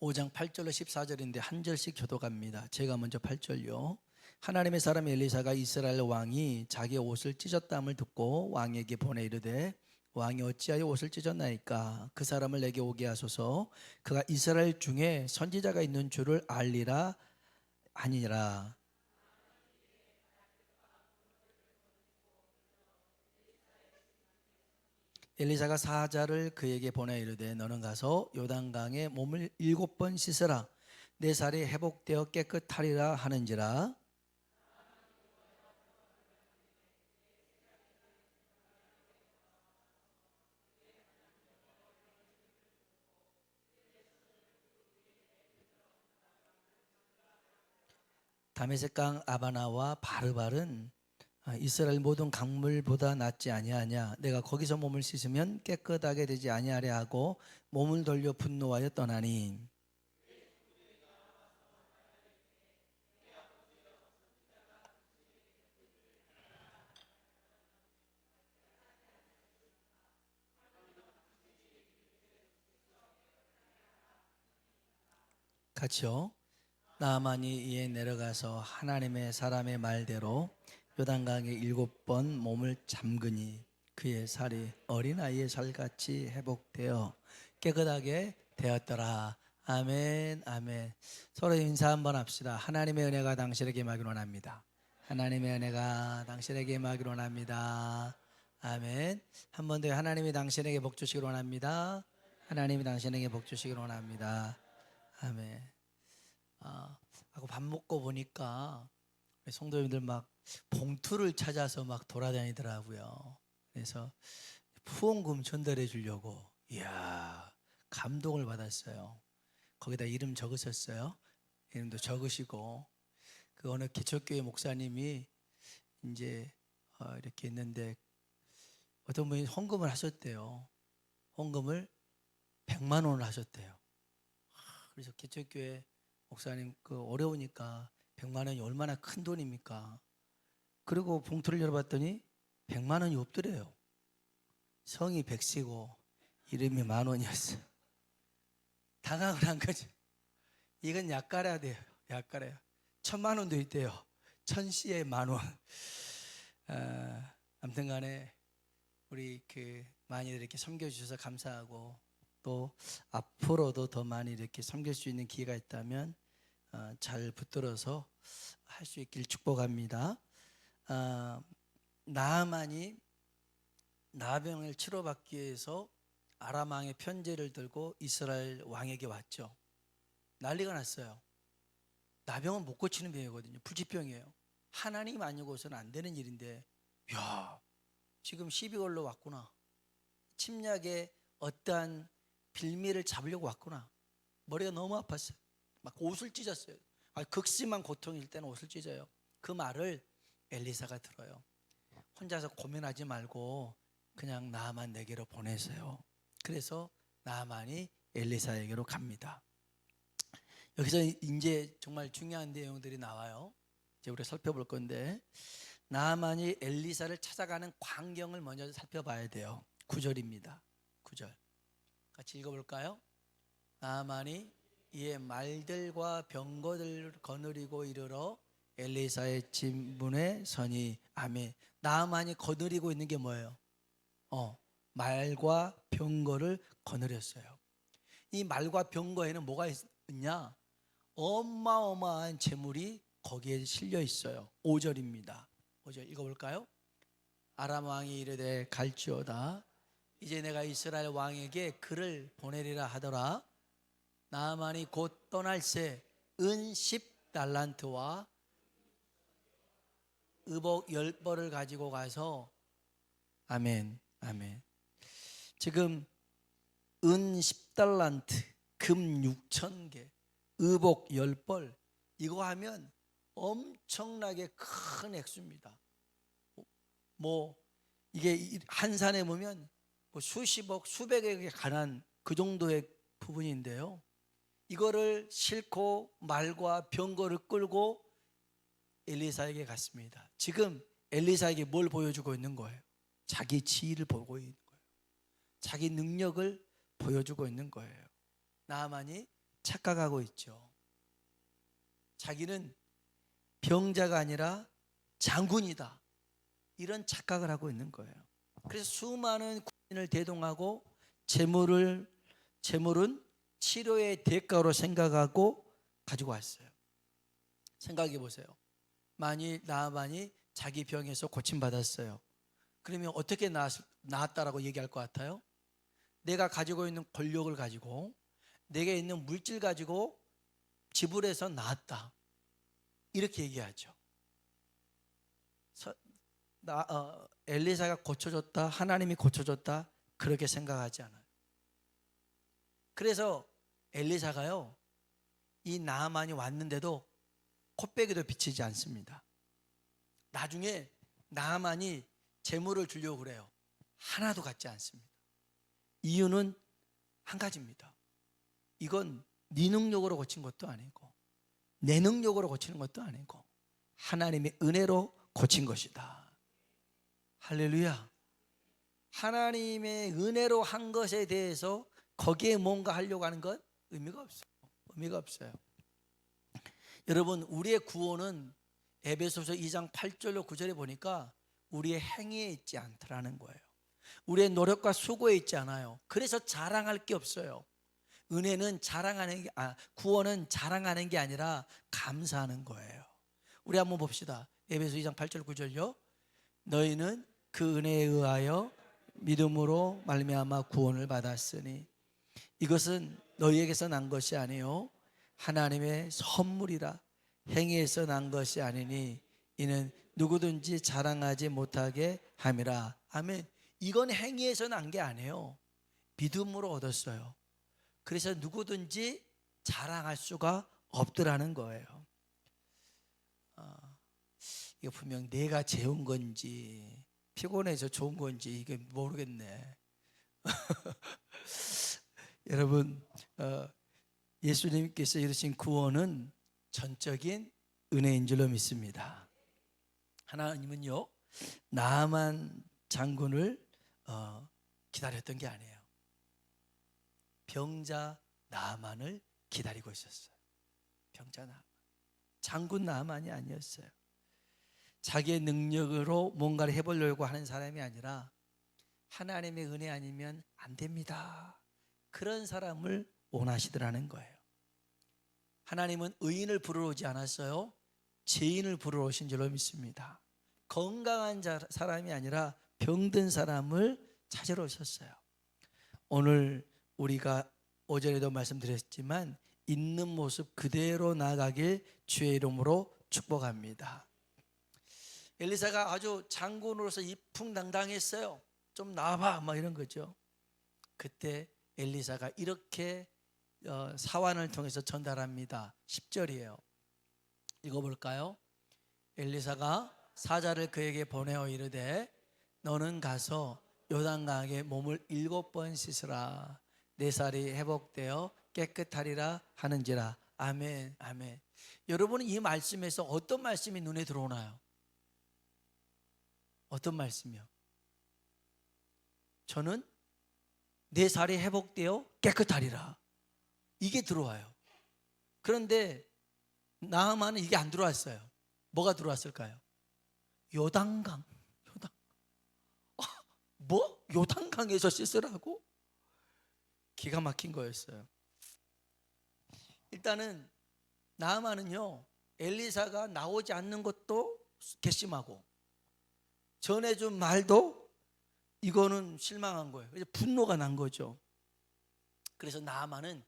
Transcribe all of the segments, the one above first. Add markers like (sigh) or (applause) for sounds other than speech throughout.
5장 8절로 14절인데 한 절씩 교도갑니다. 제가 먼저 8절요. 하나님의 사람 엘리사가 이스라엘 왕이 자기 옷을 찢었다함을 듣고 왕에게 보내 이르되 왕이 어찌하여 옷을 찢었나이까 그 사람을 내게 오게 하소서 그가 이스라엘 중에 선지자가 있는 줄을 알리라 아니라 엘리사가 사자를 그에게 보내 이르되 너는 가서 요단강에 몸을 일곱 번 씻으라. 내 살이 회복되어 깨끗하리라 하는지라. 다메섹강 아바나와 바르발은 아, 이스라엘 모든 강물보다 낫지 아니하냐. 내가 거기서 몸을 씻으면 깨끗하게 되지 아니하려 하고 몸을 돌려 분노하여 떠나니. 같이요. 나만이 이에 내려가서 하나님의 사람의 말대로 요단강에 일곱 번 몸을 잠그니 그의 살이 어린아이의 살같이 회복되어 깨끗하게 되었더라. 아멘, 아멘. 서로 인사 한번 합시다. 하나님의 은혜가 당신에게 임하기를 원합니다. 하나님의 은혜가 당신에게 임하기를 원합니다. 아멘. 한 번 더 하나님이 당신에게 복 주시기를 원합니다. 하나님이 당신에게 복 주시기를 원합니다. 아멘. 아, 하고 밥 먹고 보니까 성도님들 막 봉투를 찾아서 막 돌아다니더라고요. 그래서 후원금 전달해 주려고 이야 감동을 받았어요. 거기다 이름 적으셨어요. 이름도 적으시고 그 어느 개척교회 목사님이 이제 어, 이렇게 있는데 어떤 분이 헌금을 하셨대요. 헌금을 100만 원을 하셨대요. 아, 그래서 개척교회 목사님 그 어려우니까 100만 원이 얼마나 큰 돈입니까? 그리고 봉투를 열어봤더니 100만 원이 없더래요. 성이 백씨고 이름이 만 원이었어요. (laughs) 당황을 한 거죠. 이건 약가라야 돼요. 약가라요. 천만 원도 있대요. 천씨에 만 원. 아, 아무튼 간에 우리 그 많이 이렇게 섬겨주셔서 감사하고 또 앞으로도 더 많이 이렇게 섬길 수 있는 기회가 있다면 어, 잘 붙들어서 할 수 있길 축복합니다. 아, 나만이 나병을 치료받기 위해서 아람 왕의 편지를 들고 이스라엘 왕에게 왔죠. 난리가 났어요. 나병은 못 고치는 병이거든요. 부지병이에요. 하나님 아니고서는 안 되는 일인데, 야, 지금 12월로 왔구나. 침략의 어떠한 빌미를 잡으려고 왔구나. 머리가 너무 아팠어요. 막 옷을 찢었어요. 아, 극심한 고통일 때는 옷을 찢어요. 그 말을 엘리사가 들어요. 혼자서 고민하지 말고 그냥 나만 내게로 보내세요. 그래서 나만이 엘리사에게로 갑니다. 여기서 이제 정말 중요한 내용들이 나와요. 이제 우리 살펴볼 건데 나만이 엘리사를 찾아가는 광경을 먼저 살펴봐야 돼요. 9절입니다. 9절. 같이 읽어볼까요? 나만이 이에 말들과 병거들 거느리고 이르러 엘리사의 집문에 서니 아멘. 나만이 거느리고 있는 게 뭐예요? 어, 말과 병거를 거느렸어요. 이 말과 병거에는 뭐가 있냐? 어마어마한 재물이 거기에 실려 있어요. 5절입니다. 5절 읽어볼까요? 아람 왕이 이르되 갈지어다. 이제 내가 이스라엘 왕에게 그를 보내리라 하더라. 나만이 곧 떠날새 은 10달란트와 의복 열 벌을 가지고 가서 아멘 아멘. 지금 은 10달란트 금 6천 개 의복 열 벌 이거 하면 엄청나게 큰 액수입니다. 뭐 이게 한 산에 보면 뭐 수십억 수백억에 관한 그 정도의 부분인데요. 이거를 싣고 말과 병거를 끌고 엘리사에게 갔습니다. 지금 엘리사에게 뭘 보여주고 있는 거예요? 자기 지위를 보고 있는 거예요. 자기 능력을 보여주고 있는 거예요. 나만이 착각하고 있죠. 자기는 병자가 아니라 장군이다. 이런 착각을 하고 있는 거예요. 그래서 수많은 군인을 대동하고 재물을 재물은 치료의 대가로 생각하고 가지고 왔어요. 생각해 보세요. 만일 나만이 자기 병에서 고침 받았어요. 그러면 어떻게 나았, 나았다라고 얘기할 것 같아요? 내가 가지고 있는 권력을 가지고 내게 있는 물질 가지고 지불해서 나았다. 이렇게 얘기하죠. 서- 나, 어, 엘리사가 고쳐줬다, 하나님이 고쳐줬다 그렇게 생각하지 않아요. 그래서 엘리사가요 이 나만이 왔는데도 코빼기도 비치지 않습니다. 나중에 나만이 재물을 주려고 그래요. 하나도 갖지 않습니다. 이유는 한 가지입니다. 이건 네 능력으로 고친 것도 아니고 내 능력으로 고치는 것도 아니고 하나님의 은혜로 고친 것이다. 할렐루야. 하나님의 은혜로 한 것에 대해서 거기에 뭔가 하려고 하는 건 의미가 없어요. 의미가 없어요. 여러분, 우리의 구원은 에베소서 2장 8절로 9절에 보니까 우리의 행위에 있지 않더라는 거예요. 우리의 노력과 수고에 있지 않아요. 그래서 자랑할 게 없어요. 은혜는 자랑하는 게 아, 구원은 자랑하는 게 아니라 감사하는 거예요. 우리 한번 봅시다. 에베소 2장 8절 9절요. 너희는 그 은혜에 의하여 믿음으로 말미암아 구원을 받았으니 이것은 너희에게서 난 것이 아니요 하나님의 선물이라 행위에서 난 것이 아니니 이는 누구든지 자랑하지 못하게 함이라. 아멘. 이건 행위에서 난 게 아니에요. 믿음으로 얻었어요. 그래서 누구든지 자랑할 수가 없더라는 거예요. 아, 이거 분명 내가 재운 건지 피곤해서 좋은 건지 이게 모르겠네. (laughs) 여러분 어, 예수님께서 이루신 구원은 전적인 은혜인 줄로 믿습니다. 하나님은요 나만 장군을 어, 기다렸던 게 아니에요. 병자 나만을 기다리고 있었어요. 병자 나만 장군 나만이 아니었어요. 자기의 능력으로 뭔가를 해보려고 하는 사람이 아니라 하나님의 은혜 아니면 안 됩니다. 그런 사람을 원하시더라는 거예요. 하나님은 의인을 부르러 오지 않았어요. 죄인을 부르러 오신 줄로 믿습니다. 건강한 자- 사람이 아니라 병든 사람을 찾으러 오셨어요. 오늘 우리가 오전에도 말씀드렸지만 있는 모습 그대로 나가길 주의 이름으로 축복합니다. 엘리사가 아주 장군으로서 이풍당당했어요. 좀 나와봐, 막 이런 거죠. 그때 엘리사가 이렇게 어, 사환을 통해서 전달합니다. 10절이에요. 읽어볼까요? 엘리사가 사자를 그에게 보내어 이르되 너는 가서 요단강에 몸을 일곱 번 씻으라 내 살이 회복되어 깨끗하리라 하는지라 아멘 아멘 여러분은 이 말씀에서 어떤 말씀이 눈에 들어오나요? 어떤 말씀이요? 저는 내 살이 회복되어 깨끗하리라 이게 들어와요 그런데 나아만은 이게 안 들어왔어요 뭐가 들어왔을까요? 요단강 요단 아, 뭐? 요단강에서 씻으라고? 기가 막힌 거였어요. 일단은 나아만은요 엘리사가 나오지 않는 것도 괘씸하고 전해준 말도 이거는 실망한 거예요. 그래서 분노가 난 거죠. 그래서 나아만은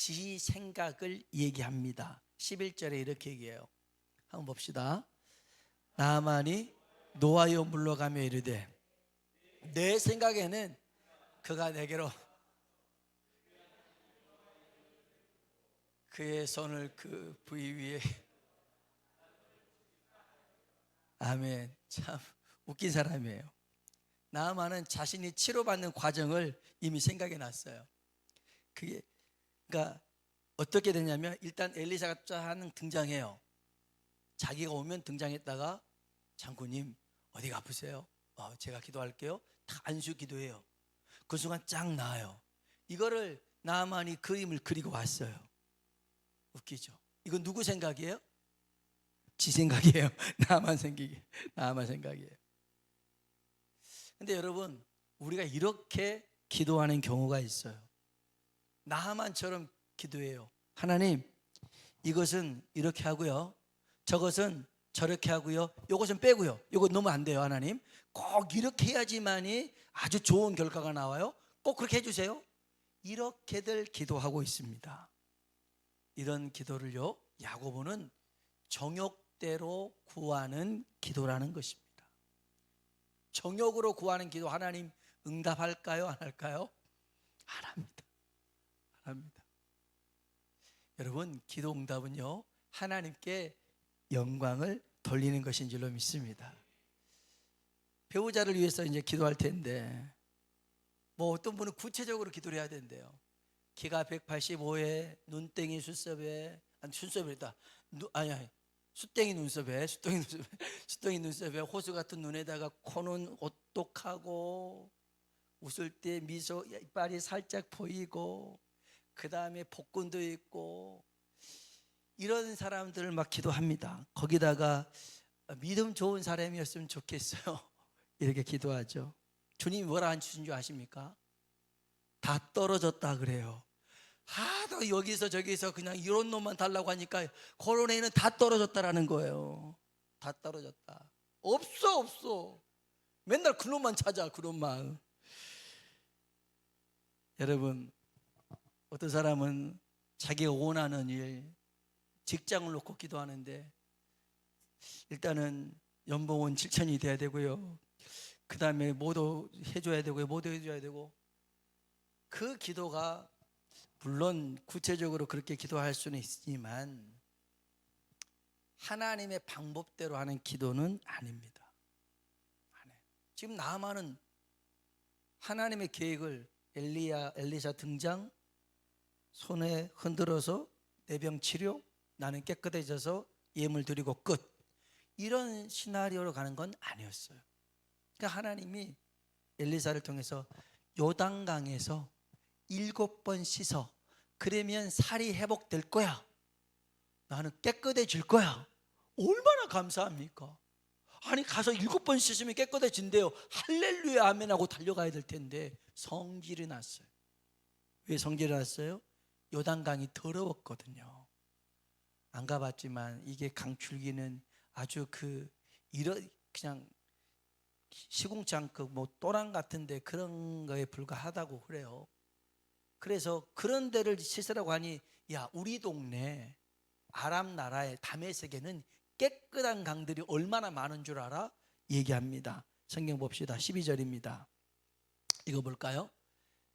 지 생각을 얘기합니다. 11절에 이렇게 얘기해요. 한번 봅시다. 나아만이 노하여 물러가며 이르되 내 생각에는 그가 내게로 그의 손을 그 부위 위에 아멘 참 웃긴 사람이에요 나아만은 자신이 치료받는 과정을 이미 생각해 놨어요 그게 그러니까 어떻게 되냐면 일단 엘리사가 짠 등장해요 자기가 오면 등장했다가 장군님 어디가 아프세요? 어, 제가 기도할게요. 다 안수 기도해요. 그 순간 쫙 나아요. 이거를 나만이 그림을 그리고 왔어요. 웃기죠. 이건 누구 생각이에요? 지 생각이에요. (laughs) 나만 생각이 나만 생각이에요. 근데 여러분, 우리가 이렇게 기도하는 경우가 있어요. 나만처럼 기도해요. 하나님, 이것은 이렇게 하고요. 저것은 저렇게 하고요. 이것은 빼고요. 이거 너무 안 돼요, 하나님. 꼭 이렇게 해야지만이 아주 좋은 결과가 나와요. 꼭 그렇게 해주세요. 이렇게들 기도하고 있습니다. 이런 기도를요, 야고보는 정욕대로 구하는 기도라는 것입니다. 정욕으로 구하는 기도 하나님 응답할까요? 안 할까요? 안 합니다. 안 합니다. 여러분, 기도 응답은요, 하나님께 영광을 돌리는 것인 줄로 믿습니다. 배우자를 위해서 이제 기도할 텐데, 뭐 어떤 분은 구체적으로 기도를 해야 된대요. 키가 185에 눈땡이 눈썹에 아니 눈썹이다. 아니 아니 수땡이 눈썹에 수땡이 눈썹에 (laughs) 수땡이 눈썹에 호수 같은 눈에다가 코는 오똑하고 웃을 때 미소 이빨이 살짝 보이고 그 다음에 복근도 있고 이런 사람들을 막 기도합니다. 거기다가 믿음 좋은 사람이었으면 좋겠어요. (laughs) 이렇게 기도하죠. 주님이 뭐라 안 주신 줄 아십니까? 다 떨어졌다 그래요. 하도 여기서 저기서 그냥 이런 놈만 달라고 하니까 애는 다 떨어졌다라는 거예요. 다 떨어졌다. 없어 없어. 맨날 그놈만 찾아 그놈만. 여러분 어떤 사람은 자기가 원하는 일 직장을 놓고 기도하는데 일단은 연봉은 7천이 돼야 되고요. 그 다음에 뭐도 해줘야 되고요. 뭐도 해줘야 되고 그 기도가 물론 구체적으로 그렇게 기도할 수는 있지만 하나님의 방법대로 하는 기도는 아닙니다. 지금 나만은 하나님의 계획을 엘리야 엘리사 등장 손에 흔들어서 내 병 치료 나는 깨끗해져서 예물 드리고 끝 이런 시나리오로 가는 건 아니었어요. 그러니까 하나님이 엘리사를 통해서 요단강에서 일곱 번 씻어 그러면 살이 회복될 거야. 나는 깨끗해질 거야. 얼마나 감사합니까? 아니 가서 일곱 번 씻으면 깨끗해진대요. 할렐루야 아멘 하고 달려가야 될 텐데 성질이 났어요. 왜 성질이 났어요? 요단강이 더러웠거든요. 안 가봤지만 이게 강줄기는 아주 그 이런 그냥 시궁창급 뭐 또랑 같은데 그런 거에 불과하다고 그래요. 그래서 그런 데를 씻으라고 하니 야 우리 동네 아람 나라의 다메섹에는 깨끗한 강들이 얼마나 많은 줄 알아? 얘기합니다. 성경 봅시다. 12절입니다. 이거 볼까요?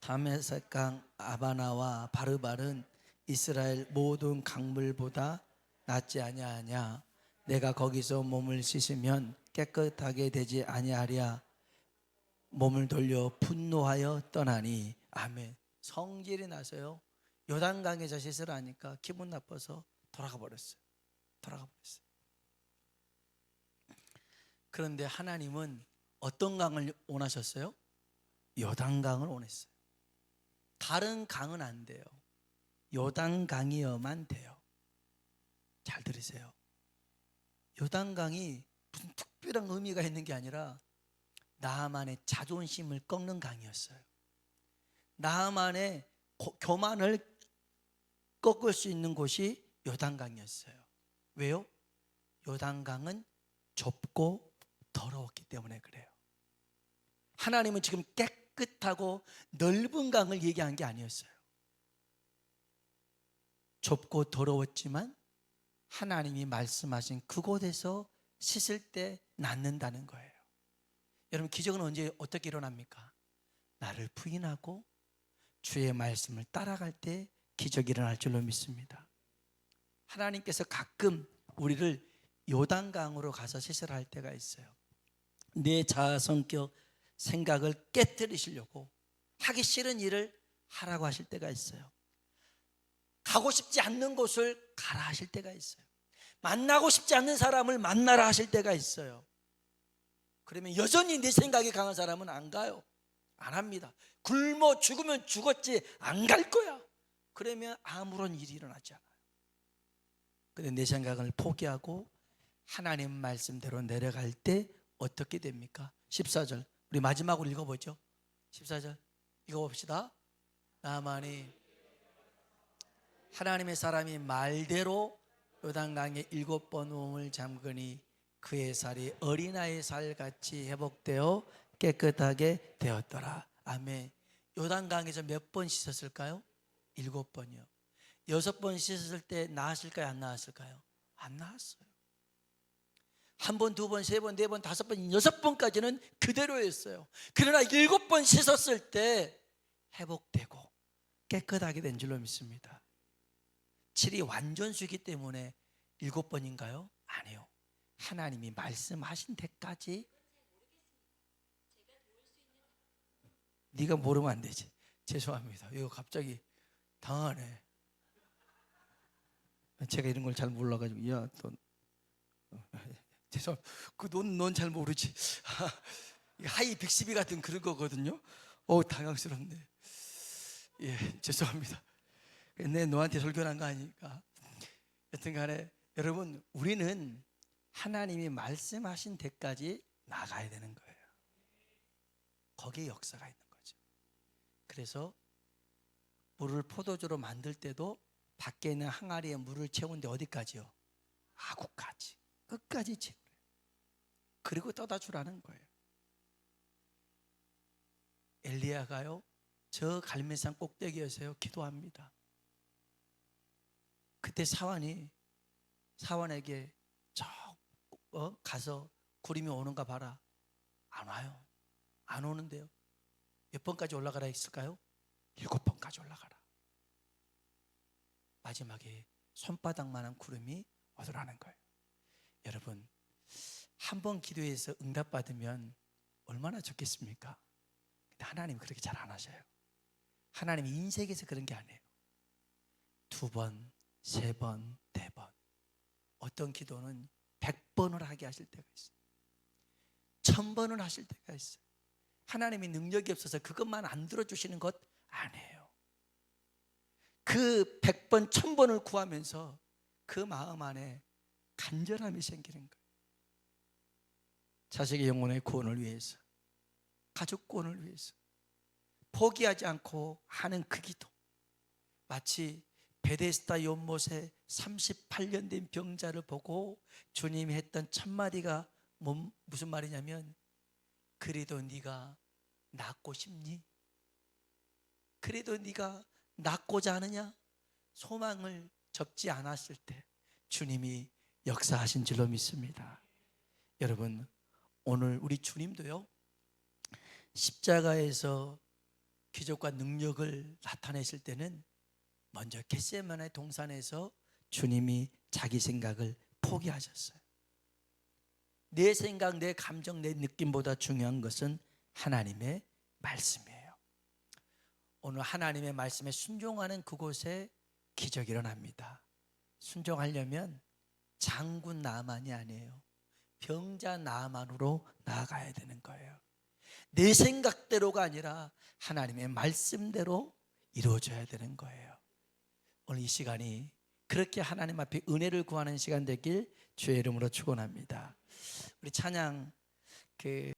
다메섹강 아바나와 바르발은 이스라엘 모든 강물보다 낫지 아니하냐. 내가 거기서 몸을 씻으면 깨끗하게 되지 아니하랴. 몸을 돌려 분노하여 떠나니 아멘. 성질이 나서요. 요단강에서 씻으라 하니까 기분 나빠서 돌아가 버렸어요. 돌아가 버렸어요. 그런데 하나님은 어떤 강을 원하셨어요? 요단강을 원했어요. 다른 강은 안 돼요. 요단강이어만 돼요. 잘 들으세요. 요단강이 무슨 특별한 의미가 있는 게 아니라 나만의 자존심을 꺾는 강이었어요. 나만의 고- 교만을 꺾을 수 있는 곳이 요단강이었어요. 왜요? 요단강은 좁고 더러웠기 때문에 그래요. 하나님은 지금 깨끗 하고 넓은 강을 얘기한 게 아니었어요. 좁고 더러웠지만 하나님이 말씀하신 그곳에서 씻을 때 낫는다는 거예요. 여러분 기적은 언제 어떻게 일어납니까? 나를 부인하고 주의 말씀을 따라갈 때 기적이 일어날 줄로 믿습니다. 하나님께서 가끔 우리를 요단강으로 가서 씻으라 할 때가 있어요. 내 자아 성격 생각을 깨뜨리시려고 하기 싫은 일을 하라고 하실 때가 있어요. 가고 싶지 않는 곳을 가라 하실 때가 있어요. 만나고 싶지 않는 사람을 만나라 하실 때가 있어요. 그러면 여전히 내 생각이 강한 사람은 안 가요. 안 합니다. 굶어 죽으면 죽었지 안 갈 거야. 그러면 아무런 일이 일어나지 않아요. 근데 내 생각을 포기하고 하나님 말씀대로 내려갈 때 어떻게 됩니까? 14절. 우리 마지막으로 읽어보죠. 14절. 읽어봅시다. 나만이 하나님의 사람이 말대로 요단강에 일곱 번 몸을 잠그니 그의 살이 어린아이 살같이 회복되어 깨끗하게 되었더라. 아멘. 요단강에서 몇 번 씻었을까요? 일곱 번이요. 여섯 번 씻었을 때 나았을까요? 안 나았을까요? 안 나았어요. 한 번, 두 번, 세 번, 네 번, 다섯 번, 여섯 번까지는 그대로였어요. 그러나 일곱 번 씻었을 때 회복되고 깨끗하게 된 줄로 믿습니다. 7이 완전수이기 때문에 일곱 번인가요? 아니요. 하나님이 말씀하신 데까지 네가 모르면 안 되지. 죄송합니다. 이거 갑자기 당하네. 제가 이런 걸 잘 몰라가지고 야또 죄송. 그넌넌 잘 모르지. (laughs) 하이 112 같은 그런 거거든요. 어 당황스럽네. 예 죄송합니다. 내 너한테 설교한 거 아니니까. 여튼간에 여러분 우리는 하나님이 말씀하신 데까지 나가야 되는 거예요. 거기에 역사가 있는 거죠. 그래서 물을 포도주로 만들 때도 밖에 있는 항아리에 물을 채우는데 어디까지요? 아구까지 끝까지 채우래. 그리고 떠다 주라는 거예요. 엘리야가요 저 갈매산 꼭대기에서요 기도합니다. 그때 사환이 사환에게 저 어? 가서 구름이 오는가 봐라. 안 와요. 안 오는데요. 몇 번까지 올라가라 했을까요? 일곱 번까지 올라가라. 마지막에 손바닥만한 구름이 오더라는 거예요. 여러분, 한 번 기도해서 응답받으면 얼마나 좋겠습니까? 근데 하나님 그렇게 잘 안 하셔요. 하나님 인생에서 그런 게 아니에요. 두 번, 세 번, 네 번. 어떤 기도는 백 번을 하게 하실 때가 있어요. 천 번을 하실 때가 있어요. 하나님이 능력이 없어서 그것만 안 들어주시는 것 아니에요. 그 백 번, 천 번을 구하면서 그 마음 안에 간절함이 생기는 거예요. 자식의 영혼의 구원을 위해서, 가족 구원을 위해서 포기하지 않고 하는 그 기도. 마치 베데스다 연못에 38년 된 병자를 보고 주님이 했던 첫 마디가 뭔- 무슨 말이냐면 그래도 네가 낫고 싶니? 그래도 네가 낫고자 하느냐? 소망을 접지 않았을 때 주님이 역사하신 줄로 믿습니다. 여러분 오늘 우리 주님도요 십자가에서 기적과 능력을 나타내실 때는 먼저 겟세마네 동산에서 주님이 자기 생각을 포기하셨어요. 내 생각, 내 감정, 내 느낌보다 중요한 것은 하나님의 말씀이에요. 오늘 하나님의 말씀에 순종하는 그곳에 기적이 일어납니다. 순종하려면 장군 나만이 아니에요. 병자 나만으로 나아가야 되는 거예요. 내 생각대로가 아니라 하나님의 말씀대로 이루어져야 되는 거예요. 오늘 이 시간이 그렇게 하나님 앞에 은혜를 구하는 시간 되길 주의 이름으로 축원합니다. 우리 찬양 그